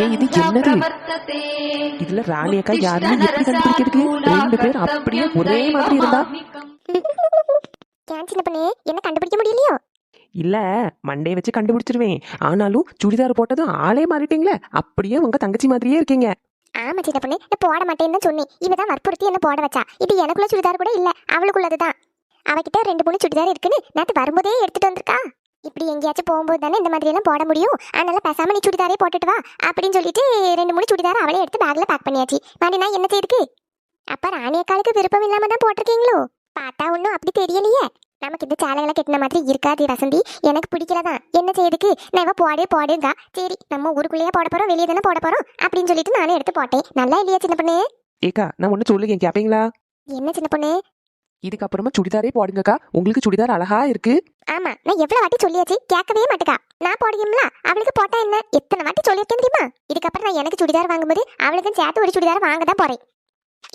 ஏய் இது என்னது? இதுல ராணி அக்கா யாருன்னு எப்படி கண்டுபிடிக்கிறதுக்கு? ரெண்டு பேர் அப்படியே ஒரே மாதிரி இருந்தா? ஏன் சின்ன பொண்ணு? என்ன கண்டுபிடிக்க முடியலையோ? இல்ல மண்டே வச்சு கண்டுபிடிச்சிருவேன். ஆனாலும் சுடிதார் போட்டதும் ஆளே மாறிட்டீங்களே. அப்படியே உங்க தங்கச்சி மாதிரியே இருக்கீங்க. ஆமா சின்ன பொண்ணு. நான் போட மாட்டேன்னு தான் சொன்னேன். இவ தான் வற்புறுத்தி என்ன போட வச்சா? இது எனக்குள்ள சுடிதார் கூட இல்ல அவளுக்குள்ளதுதான். அவகிட்ட ரெண்டு மூணு சுடிதார் இருக்குன்னு நேத்து வரும்போதே எடுத்துட்டு வந்திருக்கா. இப்படி எங்கேயாச்சும் போகும்போது தானே இந்த மாதிரி எல்லாம் போட முடியும்? அதனால பேசாம நீ சுடிதாரே போட்டுட்டு வா அப்படின்னு சொல்லிட்டு ரெண்டு மூணு சுடிதார் அவளே எடுத்து பேக்ல பேக் பண்ணியாச்சு. மாதிரி நான் என்ன செய்யுது அப்ப ராணி அக்காளுக்கு விருப்பம் இல்லாம தான் போட்டிருக்கீங்களோ? பார்த்தா ஒன்றும் அப்படி தெரியலையே. நமக்கு இந்த சேலைகளை கட்டின மாதிரி இருக்காது வசந்தி. எனக்கு பிடிக்கலதான். என்ன செய்யுதுக்கு நான் இவ போடே போடுங்க சரி நம்ம ஊருக்குள்ளேயே போட போறோம் வெளியே தானே போட போறோம் அப்படின்னு சொல்லிட்டு நானே எடுத்து போட்டேன். நல்லா இல்லையா சின்ன பொண்ணு? ஏக்கா நான் ஒண்ணு சொல்லுங்க கேப்பீங்களா? என்ன சின்ன பொண்ணு? இதுக்கப்புறமா சுடிதாரே போடுங்கக்கா. உங்களுக்கு சுடிதார் அழகா இருக்கு. ஆமா நான் எவ்வளவு வாட்டி சொல்லியாச்சு கேட்கவே மாட்டேக்கா. நான் போடுவீங்களா அவளுக்கு போட்டா என்ன? எத்தனை வாட்டி சொல்லியிருக்கேன் தெரியுமா? இதுக்கப்புறம் நான் எனக்கு சுடிதார் வாங்கும்போது அவளுக்கும் சேர்த்து ஒரு சுடிதார் வாங்க தான் போறேன்.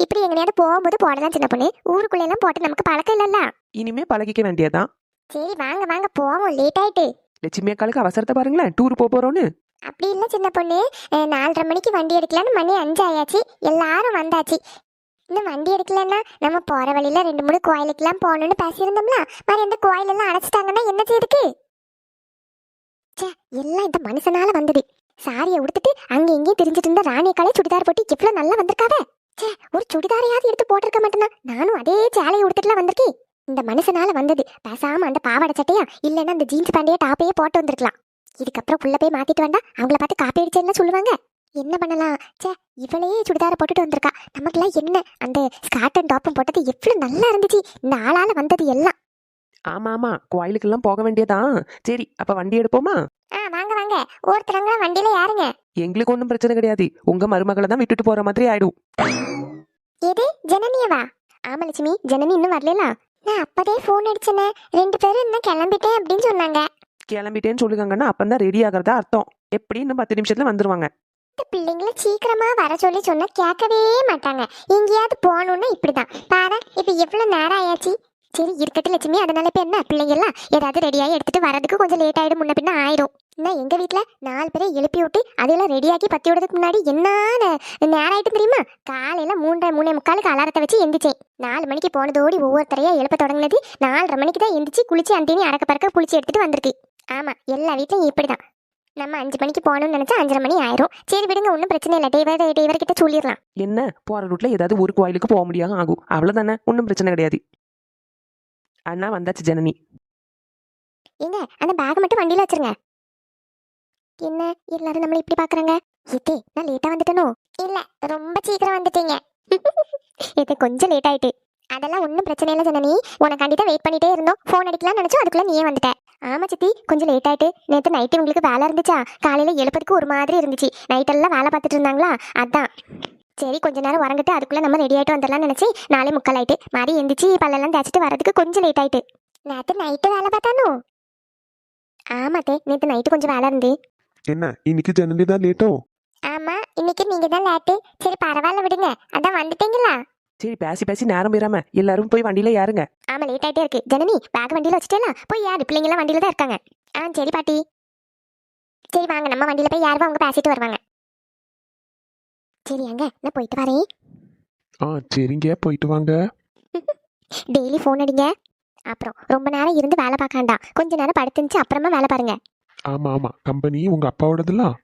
இப்படி எங்கனையாவது போகும்போது போடலாம் சின்ன பொண்ணு. ஊருக்குள்ள எல்லாம் போட்டு நமக்கு பழக்கம் இல்லல்ல. இனிமே பழகிக்க வேண்டியதான் சரி வாங்க வாங்க போவோம். லேட் ஆயிட்டு. லட்சுமி அக்காளுக்கு அவசரத்தை பாருங்களேன். டூர் போக போறோம்னு. அப்படி இல்ல சின்ன பொண்ணு. நாலரை மணிக்கு வண்டி எடுக்கலான்னு மணி அஞ்சு ஆயாச்சு எல்லாரும் வந்தாச்சு. இன்னும் வண்டி எடுக்கலன்னா நம்ம போற வழியில ரெண்டு மூணு கோயிலுக்கெல்லாம் போகணும்னு பேசியிருந்தோம்ல. மாதிரி அந்த கோயிலெல்லாம் அடைச்சிட்டாங்கன்னா என்ன செய்யுதுக்கு ச்சே எல்லாம் இந்த மனுஷனால வந்தது. சாரியை உடுத்துட்டு அங்க எங்கேயும் தெரிஞ்சிட்டு இருந்த ராணி காலே சுடிதார் போட்டு எவ்வளவு நல்லா வந்திருக்காவே? ச்சே ஒரு சுடிதாரையாவது எடுத்து போட்டிருக்க மாட்டேனா நானும் அதே சேலையை உடுத்துட்டுலாம் வந்திருக்கேன். இந்த மனுஷனால வந்தது. பேசாம அந்த பாவாடை சட்டையா இல்லைன்னா அந்த ஜீன்ஸ் பேண்டையே டாப்பையே போட்டு வந்திருக்கலாம். இதுக்கப்புறம் உள்ள போய் மாத்திட்டு வந்தா அவங்கள பார்த்து காப்பி அடிச்சேன்னு சொல்லுவாங்க. என்ன பண்ணலாம்? ச்சே இவளே சுடிதார போட்டுட்டு வந்திருக்கா. நமக்குலாம் என்ன? அந்த ஸ்கார்ட் அண்ட் டாப்பும் போட்டது எவ்வளவு நல்லா இருந்துச்சு. இந்த ஆளால வந்தது எல்லாம். ஆமா ஆமா. கோயிலுக்கெல்லாம் போக வேண்டியதான் சரி அப்ப வண்டி எடுப்போமா? ஆ வாங்க வாங்க. ஒருத்தரங்க வண்டியில யாருங்க எங்களுக்கு ஒன்றும் பிரச்சனை கிடையாது. உங்க மருமகளை தான் விட்டுட்டு போற மாதிரி ஆயிடும். எது? ஜனனியவா? ஆமா லட்சுமி. ஜனனி இன்னும் வரலாம் நான் அப்பதே ஃபோன் அடிச்சேனே. ரெண்டு பேரும் இன்னும் கிளம்பிட்டேன் அப்படின்னு சொன்னாங்க. கிளம்பிட்டேன்னு சொல்லுங்கன்னா அப்பந்தான் ரெடி ஆகிறதா அர்த்தம். எப்படி இன்னும் பத்து நிமிஷத்துல வந்துருவாங்க. பிள்ளைங்கள சீக்கிரமா வர சொல்லி சொன்னா கேட்கவே மாட்டாங்க. எங்கேயாவது போகணும்னா இப்படிதான். பாரு இப்ப எவ்வளவு நேரம் ஆயாச்சு? சரி இருக்கட்டும் லட்சுமி. அதனால இப்ப என்ன? பிள்ளைங்க எல்லாம் ஏதாவது ரெடியாகி எடுத்துட்டு வரதுக்கு கொஞ்சம் லேட் ஆயிடும். முன்ன பின்ன ஆயிடும் நான் எங்க வீட்ல நாலு பேரை எழுப்பி விட்டு அதெல்லாம் ரெடியாக்கி பத்தி விடுறதுக்கு முன்னாடி என்ன நேரம் ஆயிட்டு தெரியுமா? காலையில மூன்றரை மூணே முக்காலுக்கு அலாரத்தை வச்சு எந்திரிச்சேன். நாலு மணிக்கு போனதோடி ஒவ்வொருத்தரையா எழுப்ப தொடங்கினது. நாலரை மணிக்கு தான் எந்திரிச்சு குளிச்சு அந்தேனி அறக்க பறக்க குளிச்சு எடுத்துட்டு வந்திருக்கு. ஆமா எல்லா வீட்லயும் இப்படிதான். நம்ம அஞ்சு மணிக்கு போகணும்னு நினைச்சா அஞ்சரை மணி ஆயிரும். சரி விடுங்க ஒன்றும் பிரச்சனை இல்லை. டிரைவர் டிரைவர் கிட்ட சொல்லிடலாம். என்ன? போற ரூட்ல ஏதாவது ஒரு கோயிலுக்கு போக முடியாம ஆகும் அவ்வளவுதானே? ஒன்றும் பிரச்சனை கிடையாது. அண்ணா வந்தாச்சு ஜனனி. ஏங்க அந்த பேக் மட்டும் வண்டியில வச்சிருங்க. என்ன? எல்லாரும் நம்மள இப்படி பாக்குறாங்க? இது நான் லேட்டா வந்துட்டனோ? இல்ல ரொம்ப சீக்கிரம் வந்துட்டீங்க. இது கொஞ்சம் லேட் ஆயிட்டு. அதெல்லாம் ஒன்றும் பிரச்சனை இல்லை ஜனனி. உனக்காண்டி தான் வெயிட் பண்ணிட்டே இருந்தோம். ஃபோன் அடிக்கலாம்னு நினைச்சோம் அதுக்குள்ள நீயே வந்துட்ட. ஆமா சித்தி கொஞ்சம் லேட் ஆயிட்டு. நேற்று நைட்டு உங்களுக்கு வேலை இருந்துச்சா? காலையில எழுப்பதுக்கு ஒரு மாதிரி இருந்துச்சு. நைட்டெல்லாம் வேலை பார்த்துட்டு இருந்தாங்களா? அதான். சரி கொஞ்ச நேரம் உறங்கிட்டு அதுக்குள்ள நம்ம ரெடி ஆயிட்டு வந்துடலாம்னு நினைச்சு நாளே முக்கால் ஆயிட்டு. மாதிரி எந்திரிச்சு பல்லெல்லாம் தேய்ச்சிட்டு வரதுக்கு கொஞ்சம் லேட் ஆயிட்டு. நேற்று நைட்டு வேலை பார்த்தானோ? ஆமாத்தே நேற்று நைட்டு கொஞ்சம் வேலை இருந்து. என்ன இன்னைக்கு ஜனனி தான் லேட்டோ ஆமா இன்னைக்கு நீங்க தான் லேட்டு சரி பரவாயில்ல விடுங்க. அதான் வந்துட்டீங்களா? சரி பேசி பேசி நேரம் போயிடாம எல்லாரும் போய் வண்டியில யாருங்க ஆமா லேட் ஆயிட்டே இருக்கு. ஜனனி பேக் வண்டியில வச்சுட்டேல? போய் யாரு பிள்ளைங்க எல்லாம் வண்டியில தான் இருக்காங்க. ஆ சரி பாட்டி. சரி வாங்க. நம்ம வண்டியில போய் யாரும் அவங்க பேசிட்டு வருவாங்க. சரி அங்க. நான் போயிட்டு வரேன். ஆ சரிங்க. போயிட்டு வாங்க. டெய்லி ஃபோன் அடிங்க. அப்புறம் ரொம்ப நேரம் இருந்து வேலை பார்க்காண்டா கொஞ்ச நேரம் படுத்துச்சு அப்புறமா வேலை பாருங்க. ஆமா ஆமா. கம்பெனி உங்க அப்பாவோடதுலாம்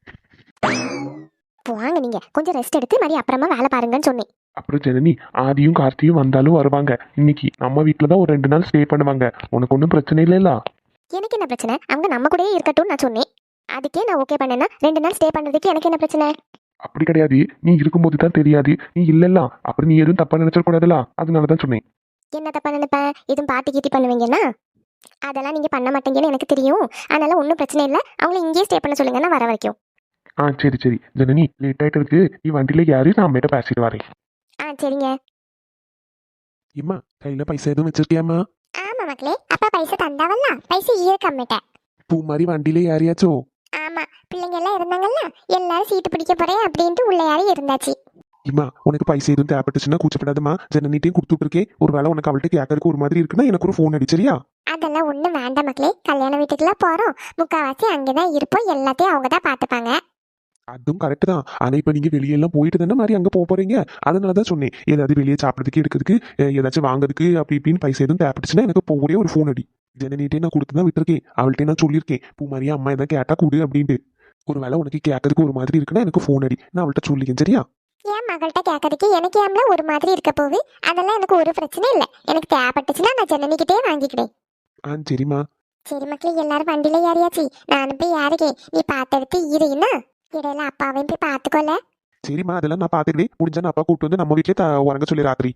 வாங்க நீங்க. கொஞ்சம் ரெஸ்ட் எடுத்து மாதிரி அப்புறமா வேலை பாருங்கன்னு சொன்னேன். அப்புறம் ஜனனி ஆதியும் கார்த்தியும் வந்தாலும் வருவாங்க. இன்னைக்கு நம்ம வீட்டில் தான் ஒரு ரெண்டு நாள் ஸ்டே பண்ணுவாங்க. உனக்கு ஒன்றும் பிரச்சனை இல்லைல்ல? எனக்கு என்ன பிரச்சனை? அவங்க நம்ம கூடயே இருக்கட்டும்னு நான் சொன்னேன். அதுக்கே நான் ஓகே பண்ணேன்னா ரெண்டு நாள் ஸ்டே பண்றதுக்கு எனக்கு என்ன பிரச்சனை? அப்படி கிடையாது. நீ இருக்கும்போது தான் தெரியாது. நீ இல்லைல்ல. அப்புறம் நீ எதுவும் தப்பா நினைச்சிடக்கூடாதுல அதனால தான் சொன்னேன். என்ன தப்பா நினைப்பேன் இதுவும் பாட்டி கீட்டி பண்ணுவீங்கன்னா? அதெல்லாம் நீங்க பண்ண மாட்டீங்கன்னு எனக்கு தெரியும். அதனால ஒன்றும் பிரச்சனை இல்லை. அவங்கள இங்கேயே ஸ்டே பண்ண சொல்லுங்க. நான் வர வரைக்கும். ஆ சரி சரி. ஜனனி லேட் ஆயிட்டு இருக்கு. நீ வண்டியில யாரு நான் அம்மிட்ட பேசிட்டு வரேன். ஆ சரிங்க. இம்மா கையில பைசா எதுவும் வச்சிருக்கியாம்மா? ஆமா மக்களே அப்பா பைசா தந்தாவல்ல? பைசா ஈரக்கம்மிட்ட பூ மாதிரி வண்டியில யாரையாச்சோ ஆமா பிள்ளைங்க எல்லாம் இருந்தாங்கல்ல? எல்லாரும் சீட்டு பிடிக்க போறேன் அப்படின்ட்டு உள்ள யாரும் இருந்தாச்சு. இம்மா உனக்கு பைசா எதுவும் தேவைப்பட்டுச்சுன்னா கூச்சப்படாதம்மா. ஜனனிட்டையும் கொடுத்துருக்கேன் ஒரு வேளை உனக்கு அவள்கிட்ட கேட்கறதுக்கு ஒரு மாதிரி இருக்குன்னா எனக்கு ஒரு ஃபோன் அடிச்சரியா அதெல்லாம் ஒன்றும் வேண்டாம் மக்களே. கல்யாண வீட்டுக்குலாம் போறோம். முக்காவாசி அங்கதான் இருப்போம். எல்லாத்தையும் அவங்க தான் பார்த்துப்பாங்க. அதுவும் கரெக்ட் தான். ஆனா இப்ப நீங்க வெளியெல்லாம் போயிட்டு தானே மாதிரி அங்க போக போறீங்க? அதனால தான் சொன்னேன். ஏதாவது வெளியே சாப்பிட்றதுக்கு எடுக்கிறதுக்கு ஏதாச்சும் வாங்குறதுக்கு அப்படி இப்படின்னு பைசா எதுவும் தேவைப்பட்டுச்சுன்னா எனக்கு இப்போ ஒரே ஒரு ஃபோன் அடி. ஜனனிட்டே நான் கொடுத்து தான் விட்டுருக்கேன். அவள்கிட்ட நான் சொல்லியிருக்கேன். பூ மாதிரியா அம்மா எதாவது கேட்டா கொடு அப்படின்ட்டு. ஒரு வேளை உனக்கு கேட்கறதுக்கு ஒரு மாதிரி இருக்குன்னா எனக்கு ஃபோன் அடி. நான் அவள்கிட்ட சொல்லிக்கேன் சரியா? என் மகள்கிட்ட கேட்கறதுக்கு? எனக்கு ஏம்ல ஒரு மாதிரி இருக்க போகுது? அதெல்லாம் எனக்கு ஒரு பிரச்சனை இல்லை. எனக்கு தேவைப்பட்டுச்சுன்னா நான் ஜனனிக்கிட்டே வாங்கிக்கிறேன். ஆ சரிம்மா. சரி மக்களே எல்லாரும் வண்டியில ஏறியாச்சு. நானும் போய் ஏறிக்கேன் நீ பார்த்தெடுத்து இருன்னா இடையில அப்பாவையும் போய் பார்த்துக்கோல. சரிம்மா அதெல்லாம் நான் பார்த்துக்கிறேன் முடிஞ்சா நான் அப்பா கூப்பிட்டு வந்து நம்ம வீட்டிலே த உறங்க சொல்லி ராத்திரி.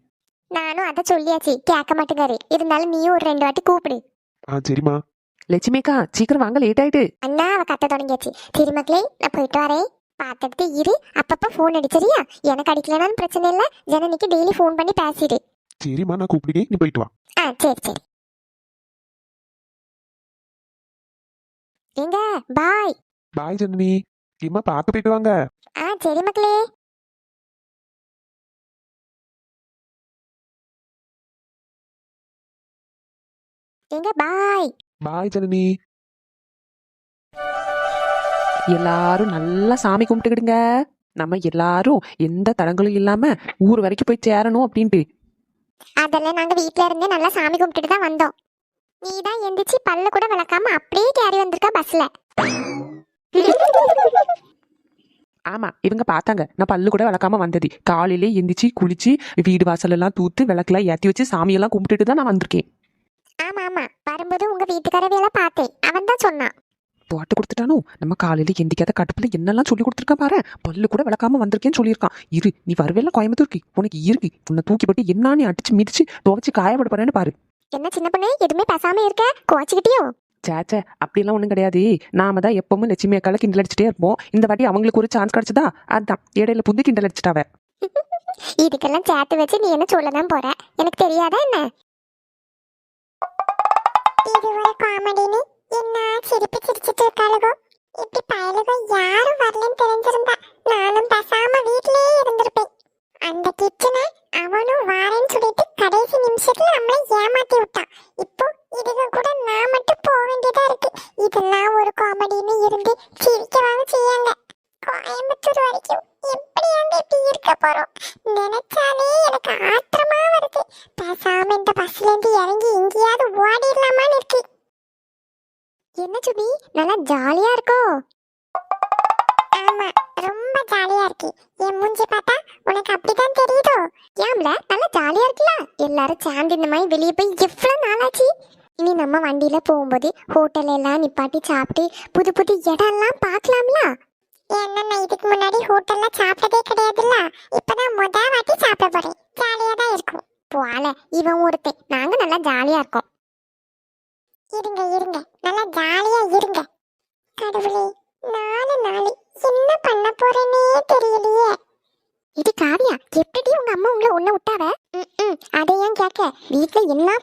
நானும் அதை சொல்லியாச்சு. கேட்க மாட்டேங்காரு. இருந்தாலும் நீயும் ஒரு ரெண்டு வாட்டி கூப்பிடு. ஆ சரிம்மா. லட்சுமிக்கா சீக்கிரம் வாங்க லேட் ஆயிட்டு. அண்ணா அவ கத்த தொடங்கியாச்சு. சரி மக்களே நான் போயிட்டு வரேன். பார்த்துட்டு இரு. அப்பப்ப ஃபோன் அடிச்சரியா எனக்கு அடிக்கலனாலும் பிரச்சனை இல்லை. ஜனனிக்கு டெய்லி ஃபோன் பண்ணி பேசிடு. சரிம்மா நான் கூப்பிடுக்கேன் நீ போயிட்டு வா. ஆ சரி சரி. எங்க பாய் பாய் ஜனனி. ஏம்மா பார்த்து போயிட்டு வாங்க. ஆ சரி மக்களே. எங்க பாய். பாய் ஜனனி. எல்லாரும் நல்லா சாமி கும்பிட்டுக்கிடுங்க. நம்ம எல்லாரும் எந்த தடங்களும் இல்லாம ஊர் வரைக்கும் போய் சேரணும் அப்படின்ட்டு. அதெல்லாம் நாங்க வீட்ல இருந்தே நல்லா சாமி கும்பிட்டுட்டு தான் வந்தோம். நீ தான் எந்திரிச்சு பல்ல கூட விளக்காம அப்படியே கேரி வந்திருக்க பஸ்ல ஆமா இவங்க பார்த்தாங்க. நான் பல்லு கூட விளக்காம வந்தது. காலையிலே எந்திரிச்சு குளிச்சு வீடு வாசல் எல்லாம் தூத்து விளக்கெல்லாம் ஏத்தி வச்சு சாமியெல்லாம் கும்பிட்டுட்டு தான் நான் வந்திருக்கேன். ஆமா ஆமா. வரும்போது உங்க வீட்டுக்காரவையெல்லாம் பார்த்தேன். அவன் தான் சொன்னான். போட்டு கொடுத்துட்டானோ? நம்ம காலையில எந்திக்காத கட்டுப்புல என்னெல்லாம் சொல்லி கொடுத்துருக்கா பாரு. பல்லு கூட விளக்காம வந்திருக்கேன்னு சொல்லியிருக்கான். இரு நீ வரவேல கோயம்புத்தூருக்கு. உனக்கு இருக்கு. உன்னை தூக்கி போட்டு என்ன நீ அடிச்சு மிதிச்சு துவைச்சு காயப்பட போறேன்னு பாரு. என்ன சின்ன பொண்ணு? எதுவுமே பேசாம இருக்க? கோச்சிக்கிட்டியோ? சேச்சே அப்படியெல்லாம் ஒன்றும் கிடையாது. நாம தான் எப்பவும் லட்சுமி அக்கால கிண்டல் அடிச்சுட்டே இருப்போம். இந்த வாட்டி அவங்களுக்கு ஒரு சான்ஸ் கிடைச்சதா? அதான் இடையில புந்து கிண்டல் அடிச்சிட்டாவ இதுக்கெல்லாம் சேர்த்து வச்சு நீ என்ன சொல்ல தான் போற? எனக்கு தெரியாதா என்ன? இது ஒரு காமெடின்னு என்ன சிரிப்பு சிரிச்சிட்டு இருக்காளுகோ? இப்படி பயலுகோ யாரும் வரலன்னு தெரிஞ்சிருந்தா நானும் பேசாம வீட்லயே இருந்திருப்பேன். அந்த கிச்சனை அவனும் வாரேன்னு சொல்லிட்டு கடைசி நிமிஷத்துல நம்மளை ஏமாத்தி விட்டான். இப்போ இதுக்கு கூட நான் மட்டும் இந்த மாதிரி வெளியே போய் எவ்வளவு நாளாச்சு? இனி நம்ம வண்டியில போகும்போது ஹோட்டல் எல்லாம் நிப்பாட்டி சாப்பிட்டு புது புது இடம்லாம் பார்க்கலாம்ல? என்ன இதுக்கு முன்னாடி ஹோட்டல்ல சாப்பிட்டதே கிடையாதுல்ல? இப்பதான் முத வாட்டி சாப்பிட போறேன். ஜாலியா தான் இருக்கும். போல இவன் ஒருத்தன். நாங்க நல்லா ஜாலியா இருக்கோம். இருங்க இருங்க. நல்லா ஜாலியா இருங்க. கடவுளே நாலு நாள் என்ன பண்ண போறேனே தெரியலையே. இது காவியா எப்படி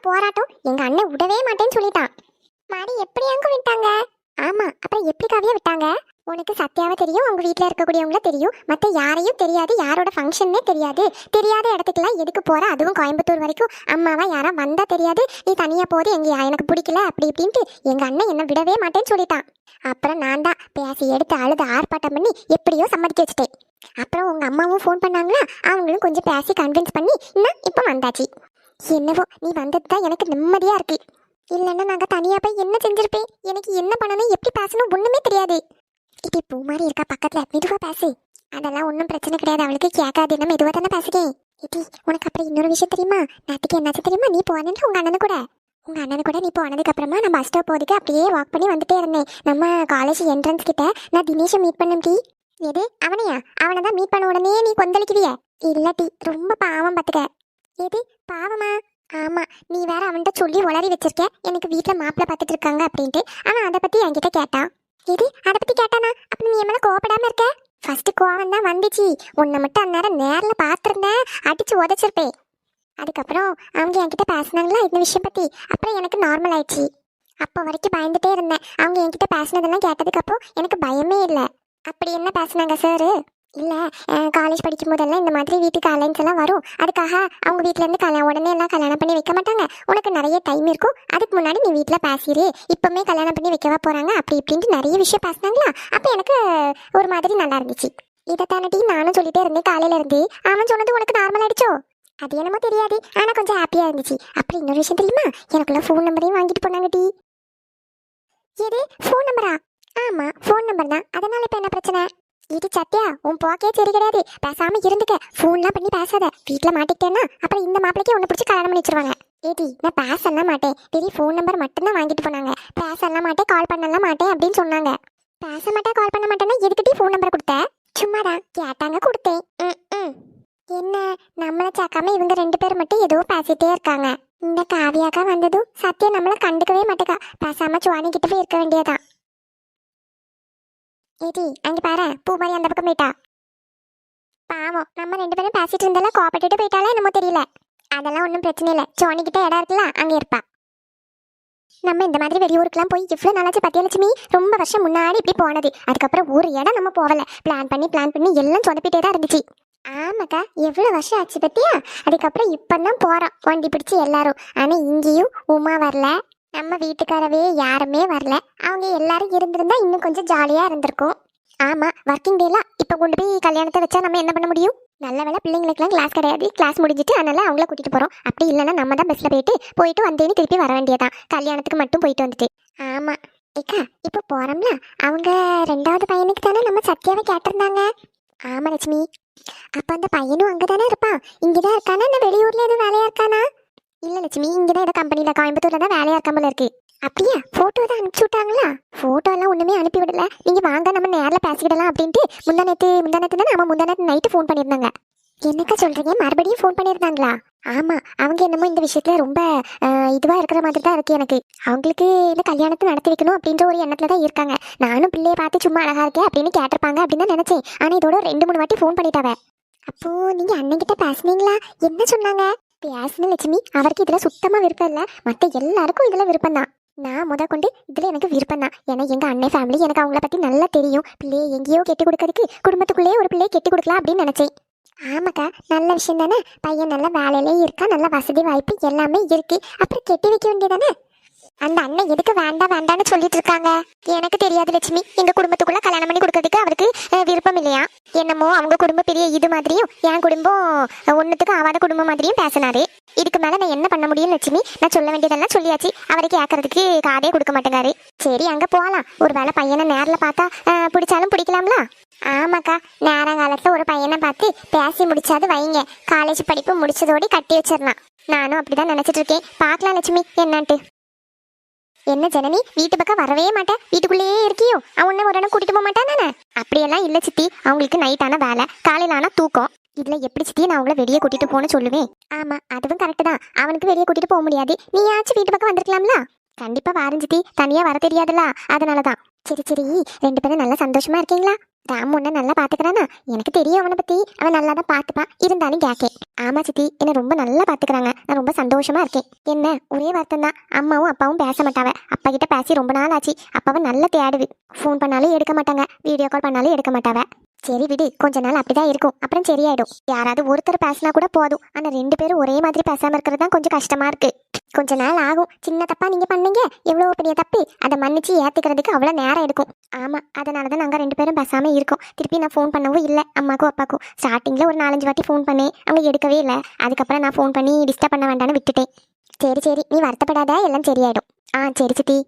போராட்டம். எங்க அண்ணன் விடவே மாட்டேன்னு சொல்லிட்டான். மாடி எப்படி அங்க விட்டாங்க? ஆமா அப்புறம் எப்படி காவியா விட்டாங்க? உனக்கு சத்யாவை தெரியும் உங்க வீட்டில் இருக்கக்கூடியவங்கள தெரியும். மத்த யாரையும் தெரியாது யாரோட ஃபங்க்ஷன்னே தெரியாது. தெரியாத இடத்துக்குலாம் எதுக்கு போற? அதுவும் கோயம்புத்தூர் வரைக்கும். அம்மாவா யாரா வந்தா தெரியாது. நீ தனியா போது எங்கே எனக்கு பிடிக்கல அப்படி இப்படின்ட்டு எங்க அண்ணன் என்ன விடவே மாட்டேன்னு சொல்லிட்டான். அப்புறம் நான் தான் பேசி எடுத்து அழுது ஆர்ப்பாட்டம் பண்ணி எப்படியோ சம்மதிக்க வச்சுட்டேன். அப்புறம் உங்க அம்மாவும் ஃபோன் பண்ணாங்களா? அவங்களும் கொஞ்சம் பேசி கன்வின்ஸ் பண்ணி இன்னும் இப்போ வந்தாச்சு. என்னவோ நீ வந்தது தான் எனக்கு நிம்மதியாக இருக்கு. இல்லைன்னா நாங்கள் தனியாக போய் என்ன செஞ்சிருப்பேன் எனக்கு என்ன பண்ணணும் எப்படி பேசணும் ஒன்றுமே தெரியாது. இப்படி பூ மாதிரி இருக்கா பக்கத்தில். மெதுவாக பேசு. அதெல்லாம் ஒன்றும் பிரச்சனை கிடையாது. அவளுக்கு கேட்காது. நம்ம மெதுவாக தானே பேசுகிறேன் இடி உனக்கு அப்புறம் இன்னொரு விஷயம் தெரியுமா? நேற்றுக்கு என்னாச்சு தெரியுமா? நீ போனேன்னு உங்கள் அண்ணன் கூட. உங்கள் அண்ணன் கூட நீ போனதுக்கப்புறமா நான் பஸ் ஸ்டாப் போதுக்கு அப்படியே வாக் பண்ணி வந்துட்டே இருந்தேன். நம்ம காலேஜ் என்ட்ரன்ஸ் கிட்ட நான் தினேஷை மீட் பண்ணேன் டீ. எது? அவனையா? அவனை தான் மீட் பண்ண உடனே நீ கொந்தளிக்குவிய இல்ல டி. ரொம்ப பாவம் பார்த்துக்க எது பாவமா? ஆமா நீ வேற அவன்கிட்ட சொல்லி உளறி வச்சிருக்க. எனக்கு வீட்டில் மாப்பிள்ள பார்த்துட்டு இருக்காங்க அப்படின்ட்டு. அவன் அதை பத்தி என்கிட்ட கேட்டான். எது அதை பத்தி கேட்டானா? அப்ப நீ என் மேல இருக்க? ஃபர்ஸ்ட் கோவம் தான் வந்துச்சு. உன்னை மட்டும் அந்நேரம் நேரில் பார்த்துருந்தேன். அடிச்சு உதச்சிருப்பேன். அதுக்கப்புறம் அவங்க என்கிட்ட பேசினாங்களா? இந்த விஷயம் பத்தி. அப்புறம் எனக்கு நார்மல் ஆயிடுச்சு. அப்போ வரைக்கும் பயந்துட்டே இருந்தேன். அவங்க என்கிட்ட பேசினதெல்லாம் கேட்டதுக்கு எனக்கு பயமே இல்லை. அப்படி என்ன பேசினாங்க சார் இல்லை காலேஜ் படிக்கும் போதெல்லாம் இந்த மாதிரி வீட்டுக்கு அலைன்ஸ் எல்லாம் வரும். அதுக்காக அவங்க வீட்டிலேருந்து கல்யாணம் உடனே எல்லாம் கல்யாணம் பண்ணி வைக்க மாட்டாங்க. உனக்கு நிறைய டைம் இருக்கும். அதுக்கு முன்னாடி நீ வீட்டில் பேசிடு இப்போவுமே கல்யாணம் பண்ணி வைக்கவா போகிறாங்க அப்படி இப்படின்ட்டு நிறைய விஷயம் பேசினாங்களா? அப்போ எனக்கு ஒரு மாதிரி நல்லா இருந்துச்சு. இதை தானட்டி நானும் சொல்லிட்டே இருந்தேன் காலையில இருந்து. அவன் சொன்னது உனக்கு நார்மல் ஆயிடுச்சோ? அது என்னமோ தெரியாது. ஆனால் கொஞ்சம் ஹாப்பியாக இருந்துச்சு. அப்புறம் இன்னொரு விஷயம் தெரியுமா? எனக்குள்ள ஃபோன் நம்பரையும் வாங்கிட்டு போனாங்க டி எது? ஃபோன் நம்பரா ஆமாம் ஃபோன் நம்பர் தான். அதனால் இப்போ என்ன பிரச்சனை? இது சத்யா உன் போக்கே சரி கிடையாது. பேசாம இருந்துக்க. ஃபோன்லாம் பண்ணி பேசாத. வீட்டில் மாட்டிக்கிட்டேன்னா அப்புறம் இந்த மாப்பிளைக்கு உன்னை பிடிச்சி கல்யாணம் பண்ணி வச்சிருவாங்க. ஏடி நான் பேசலாம் மாட்டேன். பெரிய ஃபோன் நம்பர் மட்டும்தான் வாங்கிட்டு போனாங்க. பேசலாம் மாட்டேன் கால் பண்ணலாம் மாட்டேன் அப்படின்னு சொன்னாங்க. பேச மாட்டேன் கால் பண்ண மாட்டேன்னா எதுக்கிட்டே ஃபோன் நம்பர் கொடுத்த? சும்மாதான். கேட்டாங்க கொடுத்தேன். ம், என்ன? நம்மள சாக்காம இவங்க ரெண்டு பேர் மட்டும் ஏதோ பேசிட்டே இருக்காங்க. இந்த காவியாக்கா வந்ததும் சத்யா நம்மளை கண்டுக்கவே மாட்டேக்கா. பேசாம சுவானி கிட்ட போய் இருக்க வேண்டியதான் ஏடி அங்க பாரு பூ மாதிரி அந்த பக்கம் போயிட்டா. பாவம் நம்ம ரெண்டு பேரும் பேசிட்டு இருந்தாலும் கோபப்பட்டுட்டு போயிட்டாலே என்னமோ தெரியல. அதெல்லாம் ஒன்றும் பிரச்சனை இல்லை. சோனிக்கிட்ட இடம் இருக்குல்ல அங்கே இருப்பா. நம்ம இந்த மாதிரி வெளியூருக்குலாம் போய் இவ்வளோ நாளாச்சு பத்தியலட்சுமி ரொம்ப வருஷம் முன்னாடி இப்படி போனது. அதுக்கப்புறம் ஒரு இடம் நம்ம போகல. பிளான் பண்ணி பிளான் பண்ணி எல்லாம் சொதப்பிட்டே தான் இருந்துச்சு. ஆமாக்கா எவ்வளோ வருஷம் ஆச்சு பத்தியா? அதுக்கப்புறம் இப்பதான் போகிறோம் வண்டி பிடிச்சி எல்லாரும். ஆனால் இங்கேயும் உமா வரல. நம்ம வீட்டுக்காரவே யாருமே வரல. அவங்க எல்லாரும் இருந்திருந்தா இன்னும் கொஞ்சம் ஜாலியாக இருந்திருக்கும். ஆமா ஒர்க்கிங் டேலாம் இப்போ கொண்டு போய் கல்யாணத்தை வச்சா நம்ம என்ன பண்ண முடியும்? நல்ல வேலை பிள்ளைங்களுக்குலாம் கிளாஸ் கிடையாது. கிளாஸ் முடிஞ்சிட்டு அதனால அவங்கள கூட்டிகிட்டு போகிறோம் அப்படி இல்லைன்னா நம்ம தான் பஸ்ஸில் போயிட்டு போயிட்டு வந்தேன்னு திருப்பி வர வேண்டியதான் கல்யாணத்துக்கு மட்டும் போயிட்டு வந்துட்டு ஆமாம் ஏக்கா இப்போ போகிறோம்ல அவங்க ரெண்டாவது பையனுக்கு தானே நம்ம சத்யாவை கேட்டிருந்தாங்க. ஆமாம் லட்சுமி. அப்போ அந்த பையனும் அங்கே தானே இருப்பான். இங்கே தான் இருக்கானா? இந்த வெளியூரில் எதுவும் வேலையாக இருக்கானா? இல்ல லட்சுமி இங்கதான் ஏதோ கம்பெனில கோயம்புத்தூர்ல தான் வேலையா இருக்க போல இருக்கு. அப்படியா? போட்டோ தான் அனுப்பிச்சு விட்டாங்களா? போட்டோ எல்லாம் ஒண்ணுமே அனுப்பி விடல. நீங்க வாங்க நம்ம நேரில் பேசிக்கிடலாம் அப்படின்ட்டு முந்தா நேத்து முந்தா தான் நம்ம முந்தா நைட்டு ஃபோன் பண்ணியிருந்தாங்க. என்னக்கா சொல்றீங்க? மறுபடியும் ஃபோன் பண்ணியிருந்தாங்களா? ஆமா அவங்க என்னமோ இந்த விஷயத்துல ரொம்ப அஹ், இதுவா இருக்கிற மாதிரி தான் இருக்கு எனக்கு. அவங்களுக்கு இந்த கல்யாணத்தை நடத்தி வைக்கணும் அப்படின்ற ஒரு எண்ணத்துல தான் இருக்காங்க. நானும் பிள்ளைய பார்த்து சும்மா அழகா இருக்கேன் அப்படின்னு கேட்டிருப்பாங்க அப்படின்னு தான் நினைச்சேன். ஆனா இதோட ரெண்டு மூணு வாட்டி ஃபோன் பண்ணிட்டாவே. அப்போ நீங்க அண்ணன் கிட்ட பேசுனீங்களா? என்ன சொன்னாங்க? பேசுன லட்சுமி. அவருக்கு இதில் சுத்தமாக விருப்பம் இல்லை. மற்ற எல்லாருக்கும் இதில் விருப்பம் தான். நான் முத கொண்டு இதில் எனக்கு விருப்பம் தான். ஏன்னா எங்கள் அண்ணன் ஃபேமிலி எனக்கு அவங்கள பற்றி நல்லா தெரியும். பிள்ளையை எங்கேயோ கெட்டு கொடுக்கறதுக்கு குடும்பத்துக்குள்ளேயே ஒரு பிள்ளையை கெட்டு கொடுக்கலாம் அப்படின்னு நினைச்சேன். ஆமாக்கா நல்ல விஷயம் தானே. பையன் நல்ல வேலையிலே இருக்கா நல்ல வசதி வாய்ப்பு எல்லாமே இருக்குது அப்புறம் கெட்டி வைக்க வேண்டியதானே அந்த அண்ணன் எதுக்கு வேண்டாம் வேண்டாம்னு சொல்லிட்டு இருக்காங்க எனக்கு தெரியாது லட்சுமி. எங்க குடும்பத்துக்குள்ள கல்யாணம் பண்ணி கொடுக்கறதுக்கு அவருக்கு விருப்பம் இல்லையா? என்னமோ அவங்க குடும்பம் பெரிய இது மாதிரியும் என் குடும்பம் ஒன்னுத்துக்கு ஆவாத குடும்பம் மாதிரியும் பேசினாரு. இதுக்கு மேல நான் என்ன பண்ண முடியும் லட்சுமி? நான் சொல்ல வேண்டியதெல்லாம் சொல்லியாச்சு. அவரை கேட்கறதுக்கு காதே கொடுக்க மாட்டேங்காரு. சரி அங்க போகலாம் ஒருவேளை பையனை நேர்ல பார்த்தா அஹ், பிடிச்சாலும் பிடிக்கலாம்ல? ஆமாக்கா நேரங்காலத்துல ஒரு பையனை பார்த்து பேசி முடிச்சாது வைங்க. காலேஜ் படிப்பு முடிச்சதோடி கட்டி வச்சிடலாம். நானும் அப்படிதான் நினைச்சிட்டு இருக்கேன். பார்க்கலாம் லட்சுமி என்னான்ட்டு. என்ன ஜனனி வீட்டு பக்கம் வரவே மாட்டேன் வீட்டுக்குள்ளேயே இருக்கியோ? அவன் உன்னை ஒரு இடம் கூட்டிட்டு போக மாட்டான் தானே? அப்படியெல்லாம் இல்ல சித்தி. அவங்களுக்கு நைட்டான வேலை. காலையில ஆனா தூக்கம். இதுல எப்படி சித்தி நான் அவங்கள வெளியே கூட்டிட்டு போன்னு சொல்லுவேன் ஆமா அதுவும் கரெக்ட் தான். அவனுக்கு வெளியே கூட்டிட்டு போக முடியாது. நீயாச்சும் வீட்டு பக்கம் வந்திருக்கலாம்ல? கண்டிப்பா வாரஞ்சித்தி தனியா வர தெரியாதுல்ல. அதனாலதான். சரி சரி. ரெண்டு பேரும் நல்லா சந்தோஷமா இருக்கீங்களா? ராம் உன்னை நல்லா பார்த்துக்கிறானா எனக்கு தெரியும் அவனை பற்றி அவன் நல்லா தான் பார்த்துப்பான் இருந்தாலும் கேக்கேன் ஆமா சித்தி என்னை ரொம்ப நல்லா பார்த்துக்கிறாங்க நான் ரொம்ப சந்தோஷமா இருக்கேன். என்ன? ஒரே வார்த்தை தான் அம்மாவும் அப்பாவும் பேச மாட்டாவ. அப்பா கிட்ட பேசி ரொம்ப நாள் ஆச்சு. அப்பாவை நல்லா தேடுது. ஃபோன் பண்ணாலும் எடுக்க மாட்டாங்க. வீடியோ கால் பண்ணாலும் எடுக்க மாட்டாவ. சரி விடு. கொஞ்ச நாள் அப்படிதான் இருக்கும். அப்புறம் சரியாயிடும். யாராவது ஒருத்தர் பேசினா கூட போதும். ஆனால் ரெண்டு பேரும் ஒரே மாதிரி பேசாமல் இருக்கிறது தான் கொஞ்சம் கஷ்டமா இருக்கு. கொஞ்ச நாள் ஆகும். சின்ன தப்பா நீங்க பண்ணீங்க. எவ்வளவு பெரிய தப்பு. அதை மன்னிச்சு ஏத்துக்கிறதுக்கு அவ்வளவு நேரம் எடுக்கும். ஆமா அதனாலதான் நாங்க ரெண்டு பேரும் பேசாம இருக்கோம். திருப்பி நான் ஃபோன் பண்ணவும் இல்லை. அம்மாக்கும் அப்பாக்கும். ஸ்டார்டிங்ல ஒரு நாலஞ்சு வாட்டி ஃபோன் பண்ணேன். அவங்க எடுக்கவே இல்லை. அதுக்கப்புறம் நான் ஃபோன் பண்ணி டிஸ்டர்ப் பண்ண வேண்டாம்னு விட்டுட்டேன். சரி சரி. நீ வருத்தப்படாத. எல்லாம் சரியாயிடும். ஆ சரி சித்தி.